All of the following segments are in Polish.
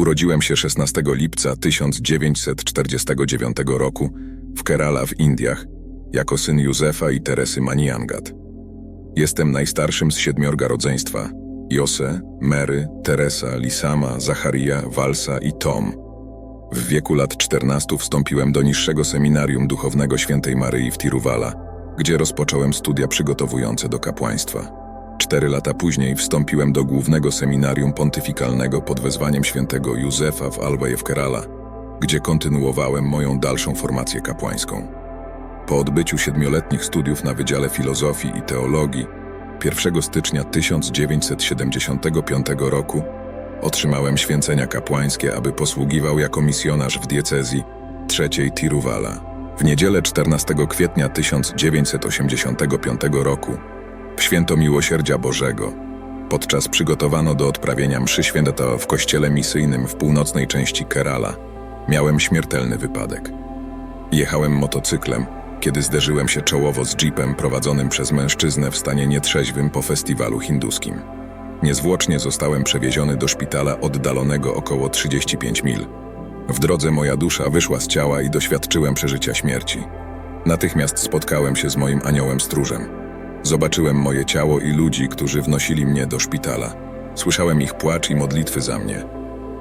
Urodziłem się 16 lipca 1949 roku w Kerala w Indiach jako syn Józefa i Teresy Maniangat. Jestem najstarszym z siedmiorga rodzeństwa. Jose, Mary, Teresa, Lisama, Zacharia, Walsa i Tom. W wieku lat 14 wstąpiłem do niższego seminarium duchownego świętej Maryi w Tiruvalla, gdzie rozpocząłem studia przygotowujące do kapłaństwa. Cztery lata później wstąpiłem do głównego seminarium pontyfikalnego pod wezwaniem świętego Józefa w Alweje w Kerala, gdzie kontynuowałem moją dalszą formację kapłańską. Po odbyciu siedmioletnich studiów na Wydziale Filozofii i Teologii 1 stycznia 1975 roku otrzymałem święcenia kapłańskie, aby posługiwał jako misjonarz w diecezji trzeciej Tiruvalla. W niedzielę 14 kwietnia 1985 roku, święto Miłosierdzia Bożego, podczas przygotowano do odprawienia mszy święta w kościele misyjnym w północnej części Kerala, miałem śmiertelny wypadek. Jechałem motocyklem, kiedy zderzyłem się czołowo z jeepem prowadzonym przez mężczyznę w stanie nietrzeźwym po festiwalu hinduskim. Niezwłocznie zostałem przewieziony do szpitala oddalonego około 35 mil. W drodze moja dusza wyszła z ciała i doświadczyłem przeżycia śmierci. Natychmiast spotkałem się z moim aniołem stróżem. Zobaczyłem moje ciało i ludzi, którzy wnosili mnie do szpitala. Słyszałem ich płacz i modlitwy za mnie.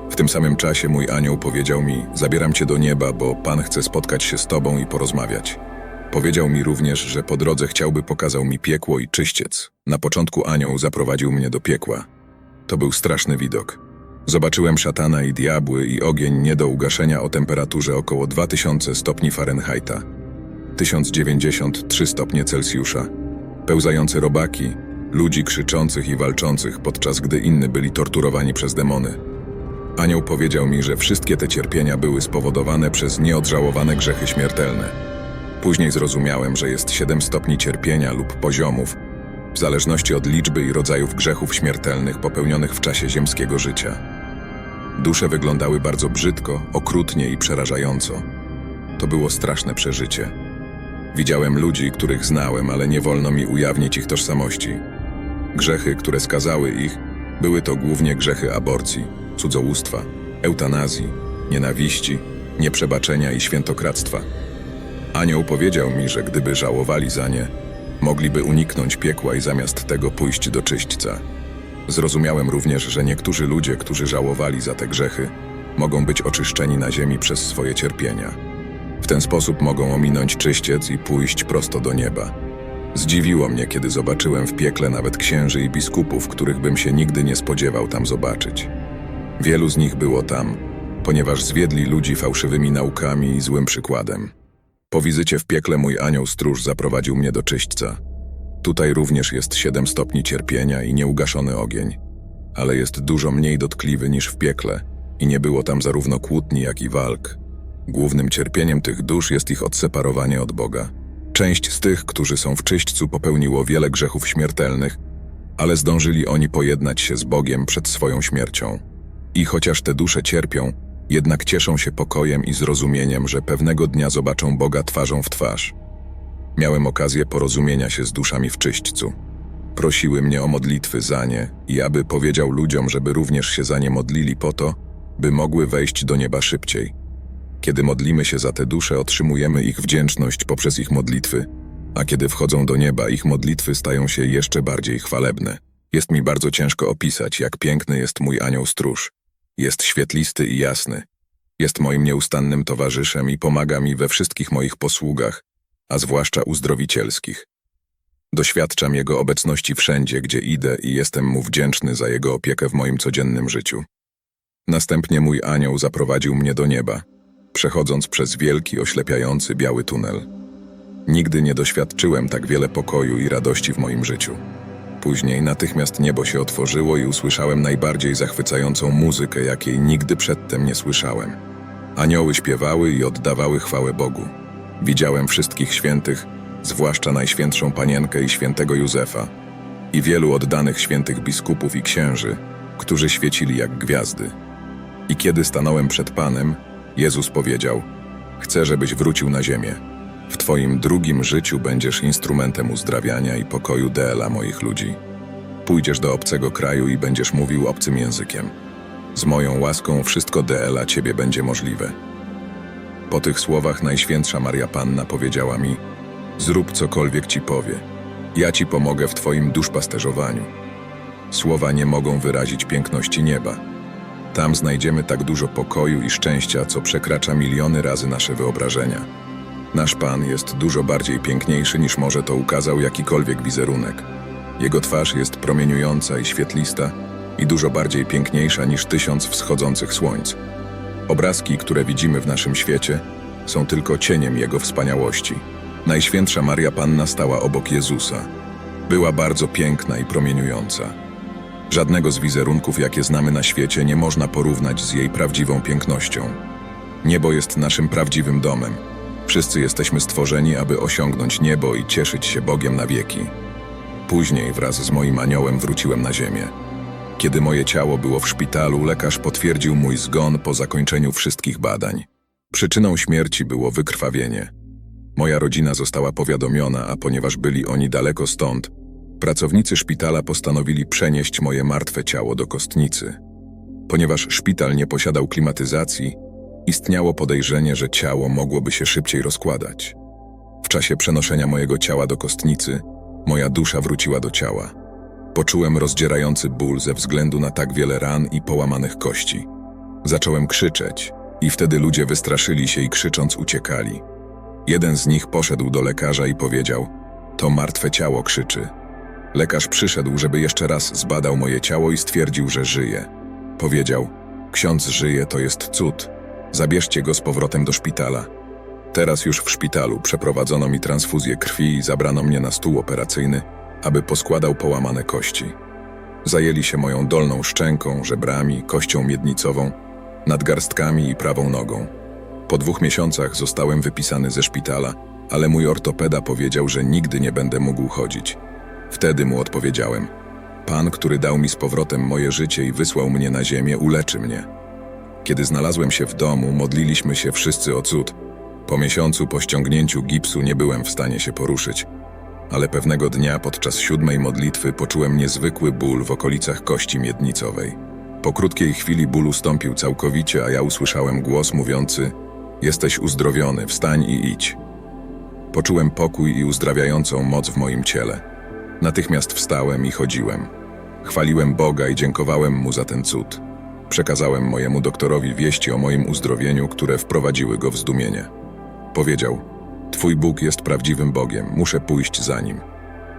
W tym samym czasie mój anioł powiedział mi: Zabieram cię do nieba, bo Pan chce spotkać się z tobą i porozmawiać. Powiedział mi również, że po drodze chciałby pokazał mi piekło i czyściec. Na początku anioł zaprowadził mnie do piekła. To był straszny widok. Zobaczyłem szatana i diabły i ogień nie do ugaszenia o temperaturze około 2000 stopni Fahrenheita, 1093 stopnie Celsjusza, pełzające robaki, ludzi krzyczących i walczących, podczas gdy inni byli torturowani przez demony. Anioł powiedział mi, że wszystkie te cierpienia były spowodowane przez nieodżałowane grzechy śmiertelne. Później zrozumiałem, że jest siedem stopni cierpienia lub poziomów, w zależności od liczby i rodzajów grzechów śmiertelnych popełnionych w czasie ziemskiego życia. Dusze wyglądały bardzo brzydko, okrutnie i przerażająco. To było straszne przeżycie. Widziałem ludzi, których znałem, ale nie wolno mi ujawnić ich tożsamości. Grzechy, które skazały ich, były to głównie grzechy aborcji, cudzołóstwa, eutanazji, nienawiści, nieprzebaczenia i świętokradztwa. Anioł powiedział mi, że gdyby żałowali za nie, mogliby uniknąć piekła i zamiast tego pójść do czyśćca. Zrozumiałem również, że niektórzy ludzie, którzy żałowali za te grzechy, mogą być oczyszczeni na ziemi przez swoje cierpienia. Ten sposób mogą ominąć czyściec i pójść prosto do nieba. Zdziwiło mnie, kiedy zobaczyłem w piekle nawet księży i biskupów, których bym się nigdy nie spodziewał tam zobaczyć. Wielu z nich było tam, ponieważ zwiedli ludzi fałszywymi naukami i złym przykładem. Po wizycie w piekle mój anioł stróż zaprowadził mnie do czyśćca. Tutaj również jest siedem stopni cierpienia i nieugaszony ogień, ale jest dużo mniej dotkliwy niż w piekle i nie było tam zarówno kłótni, jak i walk. Głównym cierpieniem tych dusz jest ich odseparowanie od Boga. Część z tych, którzy są w czyśćcu, popełniło wiele grzechów śmiertelnych, ale zdążyli oni pojednać się z Bogiem przed swoją śmiercią. I chociaż te dusze cierpią, jednak cieszą się pokojem i zrozumieniem, że pewnego dnia zobaczą Boga twarzą w twarz. Miałem okazję porozumienia się z duszami w czyśćcu. Prosiły mnie o modlitwy za nie i aby powiedział ludziom, żeby również się za nie modlili po to, by mogły wejść do nieba szybciej. Kiedy modlimy się za te dusze, otrzymujemy ich wdzięczność poprzez ich modlitwy, a kiedy wchodzą do nieba, ich modlitwy stają się jeszcze bardziej chwalebne. Jest mi bardzo ciężko opisać, jak piękny jest mój anioł stróż. Jest świetlisty i jasny. Jest moim nieustannym towarzyszem i pomaga mi we wszystkich moich posługach, a zwłaszcza uzdrowicielskich. Doświadczam jego obecności wszędzie, gdzie idę i jestem mu wdzięczny za jego opiekę w moim codziennym życiu. Następnie mój anioł zaprowadził mnie do nieba, przechodząc przez wielki, oślepiający biały tunel. Nigdy nie doświadczyłem tak wiele pokoju i radości w moim życiu. Później natychmiast niebo się otworzyło i usłyszałem najbardziej zachwycającą muzykę, jakiej nigdy przedtem nie słyszałem. Anioły śpiewały i oddawały chwałę Bogu. Widziałem wszystkich świętych, zwłaszcza Najświętszą Panienkę i świętego Józefa, i wielu oddanych świętych biskupów i księży, którzy świecili jak gwiazdy. I kiedy stanąłem przed Panem, Jezus powiedział: Chcę, żebyś wrócił na ziemię. W Twoim drugim życiu będziesz instrumentem uzdrawiania i pokoju Deela moich ludzi. Pójdziesz do obcego kraju i będziesz mówił obcym językiem. Z moją łaską wszystko DLA Ciebie będzie możliwe. Po tych słowach Najświętsza Maria Panna powiedziała mi: Zrób cokolwiek Ci powie. Ja Ci pomogę w Twoim duszpasterzowaniu. Słowa nie mogą wyrazić piękności nieba. Tam znajdziemy tak dużo pokoju i szczęścia, co przekracza miliony razy nasze wyobrażenia. Nasz Pan jest dużo bardziej piękniejszy niż może to ukazał jakikolwiek wizerunek. Jego twarz jest promieniująca i świetlista i dużo bardziej piękniejsza niż tysiąc wschodzących słońc. Obrazki, które widzimy w naszym świecie, są tylko cieniem Jego wspaniałości. Najświętsza Maria Panna stała obok Jezusa. Była bardzo piękna i promieniująca. Żadnego z wizerunków, jakie znamy na świecie, nie można porównać z jej prawdziwą pięknością. Niebo jest naszym prawdziwym domem. Wszyscy jesteśmy stworzeni, aby osiągnąć niebo i cieszyć się Bogiem na wieki. Później wraz z moim aniołem wróciłem na ziemię. Kiedy moje ciało było w szpitalu, lekarz potwierdził mój zgon po zakończeniu wszystkich badań. Przyczyną śmierci było wykrwawienie. Moja rodzina została powiadomiona, a ponieważ byli oni daleko stąd, pracownicy szpitala postanowili przenieść moje martwe ciało do kostnicy. Ponieważ szpital nie posiadał klimatyzacji, istniało podejrzenie, że ciało mogłoby się szybciej rozkładać. W czasie przenoszenia mojego ciała do kostnicy, moja dusza wróciła do ciała. Poczułem rozdzierający ból ze względu na tak wiele ran i połamanych kości. Zacząłem krzyczeć i wtedy ludzie wystraszyli się i krzycząc uciekali. Jeden z nich poszedł do lekarza i powiedział: To martwe ciało krzyczy. Lekarz przyszedł, żeby jeszcze raz zbadał moje ciało i stwierdził, że żyje. Powiedział: Ksiądz żyje, to jest cud. Zabierzcie go z powrotem do szpitala. Teraz już w szpitalu przeprowadzono mi transfuzję krwi i zabrano mnie na stół operacyjny, aby poskładał połamane kości. Zajęli się moją dolną szczęką, żebrami, kością miednicową, nadgarstkami i prawą nogą. Po dwóch miesiącach zostałem wypisany ze szpitala, ale mój ortopeda powiedział, że nigdy nie będę mógł chodzić. Wtedy mu odpowiedziałem: Pan, który dał mi z powrotem moje życie i wysłał mnie na ziemię, uleczy mnie. Kiedy znalazłem się w domu, modliliśmy się wszyscy o cud. Po miesiącu po ściągnięciu gipsu nie byłem w stanie się poruszyć, ale pewnego dnia podczas siódmej modlitwy poczułem niezwykły ból w okolicach kości miednicowej. Po krótkiej chwili ból ustąpił całkowicie, a ja usłyszałem głos mówiący: Jesteś uzdrowiony, wstań i idź. Poczułem pokój i uzdrawiającą moc w moim ciele. Natychmiast wstałem i chodziłem. Chwaliłem Boga i dziękowałem Mu za ten cud. Przekazałem mojemu doktorowi wieści o moim uzdrowieniu, które wprowadziły go w zdumienie. Powiedział: Twój Bóg jest prawdziwym Bogiem, muszę pójść za nim.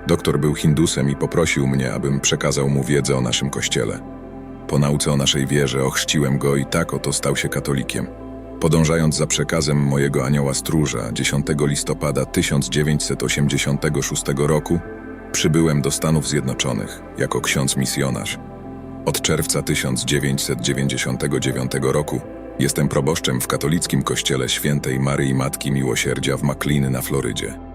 Doktor był Hindusem i poprosił mnie, abym przekazał mu wiedzę o naszym kościele. Po nauce o naszej wierze ochrzciłem go i tak oto stał się katolikiem. Podążając za przekazem mojego anioła stróża 10 listopada 1986 roku, przybyłem do Stanów Zjednoczonych jako ksiądz misjonarz. Od czerwca 1999 roku jestem proboszczem w katolickim kościele świętej Maryi Matki Miłosierdzia w McLean na Florydzie.